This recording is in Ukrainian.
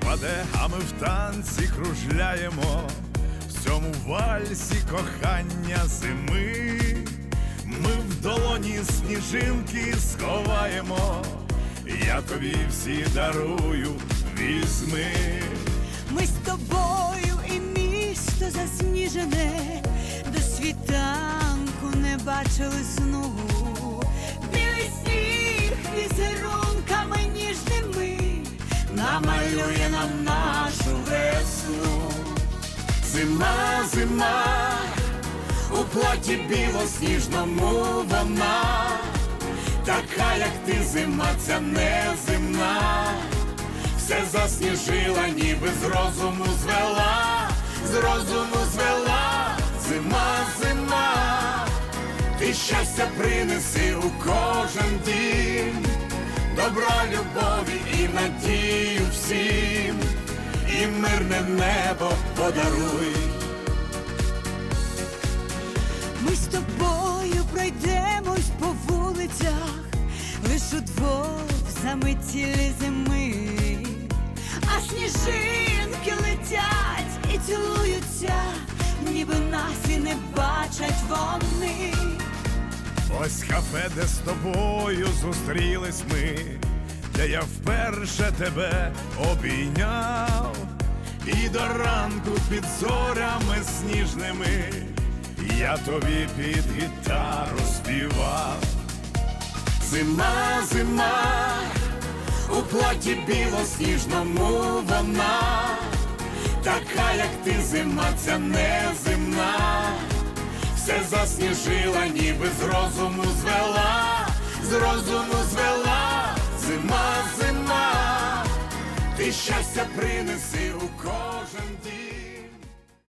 паде, а ми в танці кружляємо, в цьому вальсі кохання зими. Ми в долоні сніжинки сховаємо, я тобі всі дарую, візьми. Ми з тобою і місто засніжене, до світанку не бачили сну. Намалює нам нашу весну. Зима, зима, у платі білосніжному вона, така, як ти зима, ця неземна, все засніжила, ніби з розуму звела, з розуму звела, зима, зима, ти щастя принеси у кожен дім, добра любові і надію всім, і мирне небо подаруй. Ми з тобою пройдемось по вулицях, лиш удвох заметілі зими, а сніжинки летять і цілуються, ніби нас і не бачать вони. Ось кафе, де з тобою зустрілись ми, де я вперше тебе обійняв, і до ранку під зорями сніжними я тобі під гітару співав. Зима, зима, у платі білосніжному вона, така, як ти зима, ця неземна все засніжила, ніби з розуму звела, з розуму ти щастя принеси у кожен дім.